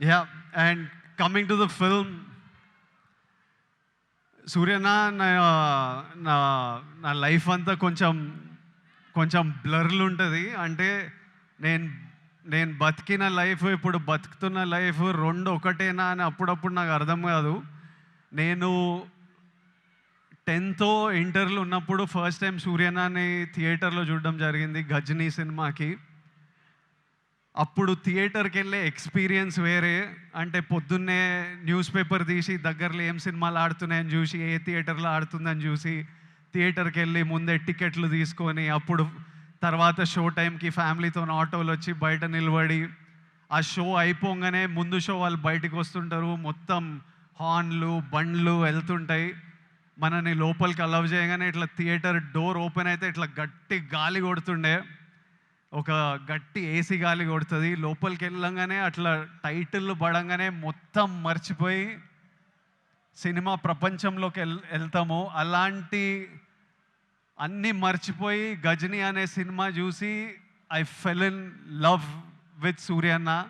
Yeah and coming to the film సూర్యన నా నా నా లైఫ్ అంతా కొంచెం కొంచెం బ్లర్లు ఉంటుంది అంటే నేను నేను బతికిన లైఫ్ ఇప్పుడు బతుకుతున్న లైఫ్ రెండు ఒకటేనా అని అప్పుడప్పుడు నాకు అర్థం కాదు. నేను టెన్త్ ఇంటర్లో ఉన్నప్పుడు ఫస్ట్ టైం సూర్యనాని థియేటర్లో చూడడం జరిగింది గజనీ సినిమాకి. అప్పుడు థియేటర్కి వెళ్ళే ఎక్స్పీరియన్స్ వేరే. అంటే పొద్దున్నే న్యూస్ పేపర్ తీసి దగ్గరలో ఏం సినిమాలు ఆడుతున్నాయని చూసి ఏ థియేటర్లో ఆడుతుందని చూసి థియేటర్కి వెళ్ళి ముందే టికెట్లు తీసుకొని అప్పుడు తర్వాత షో టైంకి ఫ్యామిలీతో ఆటోలు వచ్చి బయట నిలబడి ఆ షో అయిపోగానే ముందు షో వాళ్ళు బయటకు వస్తుంటారు. మొత్తం హార్న్లు బండ్లు వెళ్తుంటాయి. మనని లోపలికి అలవ్ చేయగానే ఇట్లా థియేటర్ డోర్ ఓపెన్ అయితే ఇట్లా గట్టి గాలి కొడుతుండే. ఒక గట్టి ఏసీ గాలి కొడుతుంది. లోపలికి వెళ్ళంగానే అట్లా టైటిల్ పడంగానే మొత్తం మర్చిపోయి సినిమా ప్రపంచంలోకి వెల్ వెళ్తాము. అలాంటి అన్నీ మర్చిపోయి గజని అనే సినిమా చూసి I fell in love with సూర్యన్న